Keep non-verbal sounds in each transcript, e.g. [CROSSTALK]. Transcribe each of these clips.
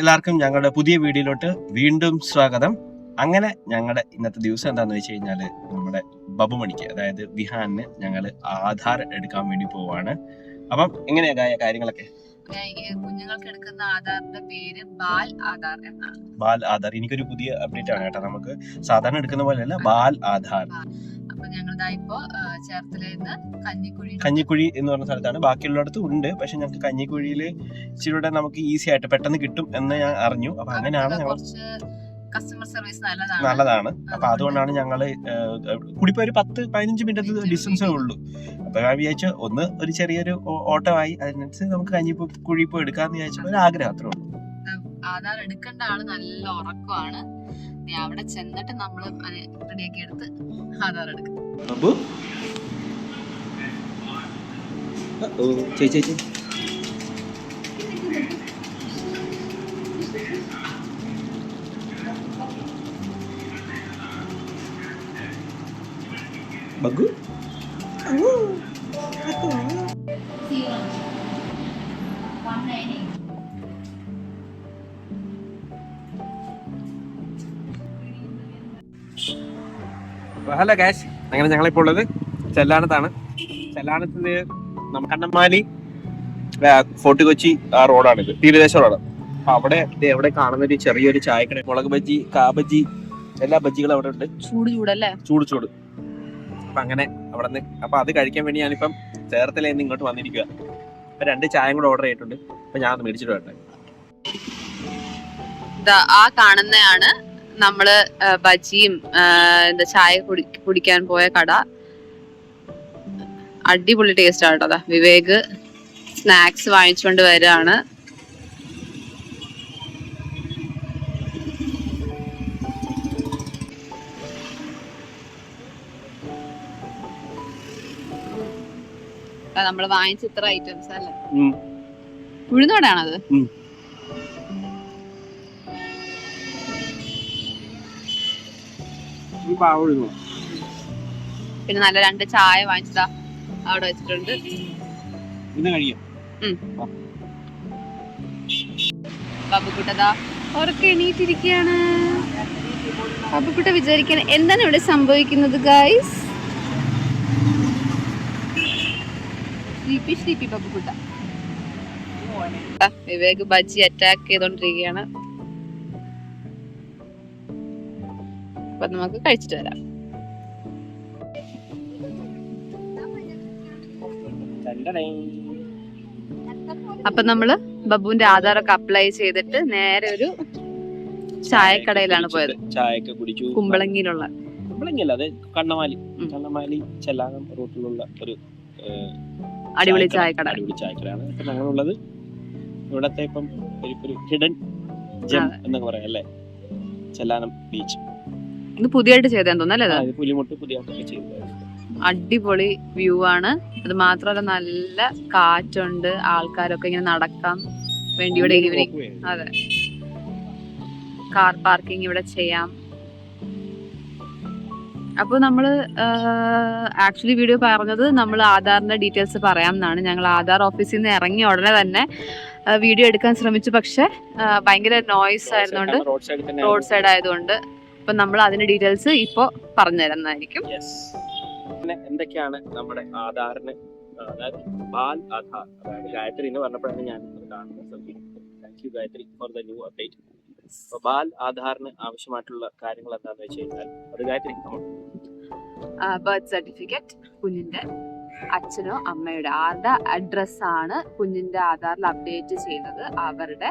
എല്ലാവർക്കും ഞങ്ങളുടെ പുതിയ വീഡിയോയിലോട്ട് വീണ്ടും സ്വാഗതം. അങ്ങനെ ഞങ്ങളുടെ ഇന്നത്തെ ദിവസം എന്താന്ന് വെച്ച് കഴിഞ്ഞാൽ നമ്മുടെ ബബുമണിക്ക് അതായത് വിഹാനിന് ഞങ്ങൾ ആധാർ എടുക്കാൻ വേണ്ടി പോവാണ്. അപ്പം എങ്ങനെയാ കാര്യങ്ങളൊക്കെ? കുഞ്ഞുങ്ങൾക്ക് എടുക്കുന്ന ആധാറിന്റെ പേര് ബാൽ ആധാർ എന്നാണ്. ബാൽ ആധാർ. എനിക്കൊരു പുതിയ അപ്ഡേറ്റ് ആണ് കേട്ടോ. നമുക്ക് സാധാരണ എടുക്കുന്ന പോലെയല്ല ബാൽ ആധാർ. അപ്പൊ ഞങ്ങൾ ഇപ്പോ ചേർത്തലേന്ന് കഞ്ഞിക്കുഴി കഞ്ഞിക്കുഴി എന്ന് പറഞ്ഞ സ്ഥലത്താണ്. ബാക്കിയുള്ളിടത്തും ഉണ്ട്. പക്ഷെ ഞങ്ങൾക്ക് കഞ്ഞിക്കുഴിയിൽ ഇച്ചിരിയുടെ നമുക്ക് ഈസി ആയിട്ട് പെട്ടെന്ന് കിട്ടും എന്ന് ഞാൻ അറിഞ്ഞു. അപ്പൊ അങ്ങനെയാണ് ഞങ്ങൾ കസ്റ്റമർ സർവീസ് നല്ലതാണ്. നല്ലതാണ്. അപ്പൊ അതുകൊണ്ടാണ് ഞങ്ങൾ കൂടിപ്പോ ഒരു പത്ത് പതിനഞ്ച് മിനിറ്റ് ഡിസ്റ്റൻസേ ഉള്ളൂ. അപ്പൊ ഞാൻ വിചാരിച്ചു ഒന്ന് ഒരു ചെറിയൊരു ഓട്ടോ ഓട്ടമായി. അതിനനുസരിച്ച് നമുക്ക് കഞ്ഞിപ്പോ കുഴിപ്പോ എടുക്കാന്ന് വിചാരിച്ചപ്പോ ഒരു ആഗ്രഹം അത്രേ ഉള്ളൂ. ആധാർ എടുക്കേണ്ട ആൾ നല്ല ഉറക്കമാണ്. അവിടെ ചെന്നിട്ട് നമ്മൾ റെഡിയാക്കി എടുത്ത് ആധാർ എടുക്കും. Bagus. ചേച്ചി ബഗ്ഗു ഹലോ കാശ് അങ്ങനെ ഞങ്ങളിപ്പോൾ ഉള്ളത് ചെല്ലാനത്താണ്. ചെല്ലാനത്ത് നമ്മ കണ്ണമ്മാലി ആ, ഫോർട്ട് കൊച്ചി ആ ഇത് തീരദേശ റോഡ്. അപ്പൊ അവിടെ എവിടെ കാണുന്ന ഒരു ചെറിയൊരു ചായക്കട മുളക് ബജ്ജി കാ ബജ്ജി എല്ലാ ബജ്ജികളും അവിടെ ഉണ്ട്. ചൂട് ചൂടല്ലേ? ചൂട് ചൂട്. അപ്പൊ അങ്ങനെ അവിടെ നിന്ന് അപ്പൊ അത് കഴിക്കാൻ വേണ്ടി ഞാനിപ്പം ചേർത്തലയിൽ നിന്ന് ഇങ്ങോട്ട് വന്നിരിക്കുക അപ്പൊ രണ്ട് ചായയും കൂടെ ഓർഡർ ചെയ്തിട്ടുണ്ട്. അപ്പൊ ഞാൻ അത് മേടിച്ചിട്ട് വരട്ടെ. ആ കാണുന്നതാണ് നമ്മൾ ബജിയും എന്താ ചായ കുടി കുടിക്കാൻ പോയ കട. അടിപൊളി ടേസ്റ്റ് ആണ് കേട്ടോ. വിവേക് സ്നാക്സ് വാങ്ങിച്ചുകൊണ്ട് വരികയാണ് നമ്മൾ വാങ്ങിച്ച ഇത്ര ഐറ്റംസ് അല്ലേ. ഉഴുന്നോടാണത് പിന്നെ നല്ല രണ്ട് ചായ വാങ്ങിച്ചതാ അവിടെ വെച്ചിട്ടുണ്ട്. ബാബുക്കുട്ടതാ ഉറക്കെ എണീറ്റിരിക്കുകയാണ് ബാബുക്കുട്ട വിചാരിക്കാൻ എന്താണ് ഇവിടെ സംഭവിക്കുന്നത് ഗായ്സ് സ്ലീപ്പി സ്ലീപ്പി ബാബുക്കുട്ട. വിവേക് ബജി അറ്റാക്ക് ചെയ്തോണ്ടിരിക്കുകയാണ് അപ്പൊ നമുക്ക് കഴിച്ചിട്ട് വരാം. അപ്പൊ നമ്മൾ ബബുവിന്റെ ഒക്കെ അപ്ലൈ ചെയ്തിട്ട് നേരെ ഒരു ചായക്കടയിലാണ് പോയത്. ചായയൊക്കെ കുടിച്ചു. കുമ്പളങ്ങിയിലുള്ള. കുമ്പളങ്ങിയല്ല അത് കണ്ണമാലി. കണ്ണമാലി ചെല്ലാനം റൂട്ടിലുള്ള ഒരു അടിപൊളി ചായക്കട. അടിപൊളി ചായക്കടയാണ്. അപ്പൊ ഞങ്ങളുള്ളത് ഇവിടത്തെ ഇപ്പം ഒരു ഹിഡൻ ജം എന്നൊക്കെ പറയാം അല്ലേ? ചെല്ലാനം ബീച്ച്. ഇത് പുതിയതായിട്ട് ചെയ്തേന്ന് തോന്നുന്നു അല്ലേ? പുലിമുട്ട് പുതിയതായിട്ട് ചെയ്തത് അടിപൊളി വ്യൂ ആണ്. അത് മാത്രമല്ല നല്ല കാറ്റുണ്ട്. ആൾക്കാരൊക്കെ ഇങ്ങനെ നടക്കാൻ വേണ്ടി ഇവിടെ ഈവനിങ് അതെ. കാർ പാർക്കിംഗ് ഇവിടെ ചെയ്യാം. അപ്പോൾ നമ്മൾ ആക്ച്വലി വീഡിയോ പറഞ്ഞത് നമ്മൾ ആധാറിന്റെ ഡീറ്റെയിൽസ് പറയാം എന്നാണ്. ഞങ്ങൾ ആധാർ ഓഫീസിൽ നിന്ന് ഇറങ്ങിയ ഉടനെ തന്നെ വീഡിയോ എടുക്കാൻ ശ്രമിച്ചു. പക്ഷെ ഭയങ്കര നോയ്സ് ആയിരുന്നുകൊണ്ട് റോഡ് സൈഡ് ആയതുകൊണ്ട് അപ്പൊ നമ്മൾ അതിന്റെ ഡീറ്റെയിൽസ് ഇപ്പൊ പറഞ്ഞു തരുന്നതായിരിക്കും. പിന്നെ എന്തൊക്കെയാണ് നമ്മുടെ ആധാറിന് അതായത് ബാൽ ആധാർ അതായത് ഗായത്രി എന്ന് പറഞ്ഞപ്പോഴാണ് ഞാൻ കാണുന്നത്. Thank you Gayathri for the new update അപ്പൊ ബാൽ ആധാറിന് ആവശ്യമായിട്ടുള്ള കാര്യങ്ങൾ എന്താണെന്ന് വെച്ച് കഴിഞ്ഞാൽ അത് ഗായത്രി ബർത്ത് സർട്ടിഫിക്കറ്റ് കുഞ്ഞിന്റെ അച്ഛനോ അമ്മയുടെ ആരുടെ അഡ്രസ് ആണ് കുഞ്ഞിന്റെ ആധാറിൽ അപ്ഡേറ്റ് ചെയ്യുന്നത് അവരുടെ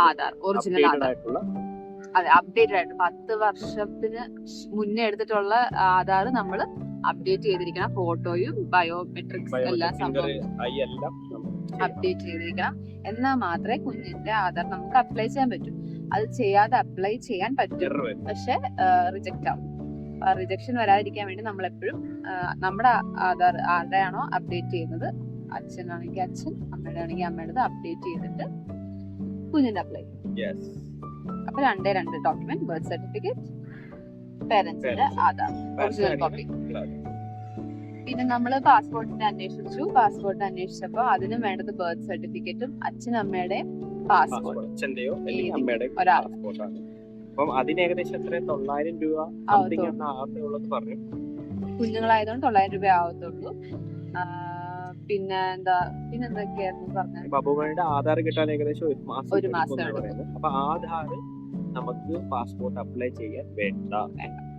ആധാർ ഒറിജിനൽ ആധാർ. അതെ അപ്ഡേറ്റഡ് ആയിട്ട് പത്ത് വർഷത്തിന് മുന്നേ എടുത്തിട്ടുള്ള ആധാർ നമ്മൾ അപ്ഡേറ്റ് ചെയ്തിരിക്കണം. ഫോട്ടോയും ബയോമെട്രിക്സ് എല്ലാ സംഭവം അപ്ഡേറ്റ് ചെയ്തിരിക്കണം. എന്നാൽ മാത്രമേ കുഞ്ഞിന്റെ ആധാർ നമുക്ക് അപ്ലൈ ചെയ്യാൻ പറ്റൂ. അത് ചെയ്യാതെ അപ്ലൈ ചെയ്യാൻ പറ്റും. പക്ഷെ റിജക്റ്റ് ആവും. റിജക്ഷൻ വരാതിരിക്കാൻ വേണ്ടി നമ്മൾ എപ്പോഴും നമ്മുടെ ആധാർ ആരുടെയാണോ അപ്ഡേറ്റ് ചെയ്യുന്നത്? അച്ഛനാണെങ്കിൽ അച്ഛൻ അമ്മയുടെ ആണെങ്കിൽ അമ്മയുടെ അപ്ഡേറ്റ് ചെയ്തിട്ട് കുഞ്ഞിന്റെ അപ്ലൈ Yes. അപ്പൊ രണ്ടേ രണ്ട് ഡോക്യുമെന്റ് ബർത്ത് സർട്ടിഫിക്കറ്റ് പേരൻസിന്റെ ആധാർ. Original copy. പിന്നെ നമ്മൾ പാസ്പോർട്ടിന്റെ അന്വേഷിച്ചു. പാസ്പോർട്ട് അന്വേഷിച്ചപ്പോ അതിനും വേണ്ടത് ബർത്ത് സർട്ടിഫിക്കറ്റും അച്ഛനും അമ്മയുടെയും പാസ്പോർട്ട് അച്ഛന്റെയോ ഒരാൾ. അപ്പം അതിന് ഏകദേശം എത്ര തൊള്ളായിരം രൂപ. സംതിങ് ഉള്ളത് പറഞ്ഞു. കുഞ്ഞുങ്ങളായതുകൊണ്ട് തൊള്ളായിരം രൂപ ആവത്തുള്ളൂ. പിന്നെ എന്താ പിന്നെ എന്തൊക്കെയായിരുന്നു പറഞ്ഞത് ബാബുമണിയുടെ ആധാർ കിട്ടാൻ ഏകദേശം ഒരു മാസം ഒരു മാസം. അപ്പൊ ആധാർ നമുക്ക് പാസ്പോർട്ട് അപ്ലൈ ചെയ്യാൻ വേണ്ട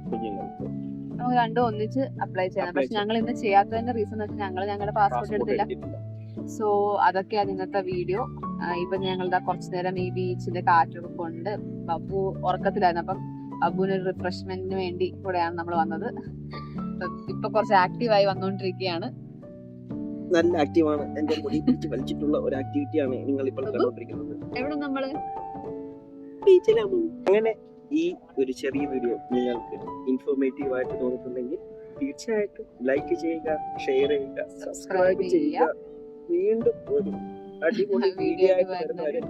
കുഞ്ഞുങ്ങൾക്ക്. നമുക്ക് രണ്ടും ഒന്നിച്ച് അപ്ലൈ ചെയ്യണം പക്ഷെ ഞങ്ങൾ ഇന്ന് ചെയ്യാത്തതിന്റെ റീസൺ വെച്ചാൽ ഞങ്ങൾ ഞങ്ങളുടെ പാസ്പോർട്ട് എടുത്തില്ല. സോ അതൊക്കെയാണ് ഇന്നത്തെ വീഡിയോ ഇപ്പൊ ഞങ്ങളുടെ കുറച്ചു നേരം ഈ ബീച്ചിന്റെ കാറ്റൊക്കെ കൊണ്ട് ബബു ഉറക്കത്തിലായിരുന്നു. അപ്പം ബബുവിന് ഒരു റിഫ്രഷ്മെന്റിന് വേണ്ടി കൂടെയാണ് നമ്മൾ വന്നത്. ഇപ്പൊ- ഇപ്പൊ കുറച്ച് ആക്റ്റീവായി വന്നുകൊണ്ടിരിക്കുകയാണ് നല്ല ആക്റ്റീവാണ് എന്റെ മുടി പിടിച്ച് വലിച്ചിട്ടുള്ള ഒരു ആക്ടിവിറ്റിയാണ് നിങ്ങൾ ഇപ്പോൾ കണ്ടോണ്ടിരിക്കുന്നത് കണ്ടുകൊണ്ടിരിക്കുന്നത്. അങ്ങനെ ഈ ഒരു ചെറിയ വീഡിയോ നിങ്ങൾക്ക് ഇൻഫോർമേറ്റീവ് ആയിട്ട് തോന്നിയിട്ടുണ്ടെങ്കിൽ തീർച്ചയായിട്ടും ലൈക്ക് ചെയ്യുക ഷെയർ ചെയ്യുക സബ്സ്ക്രൈബ് ചെയ്യുക. വീണ്ടും ഒരു [LAUGHS] അടിപൊളി വീഡിയോ ആയിട്ട് വരുന്നവരെ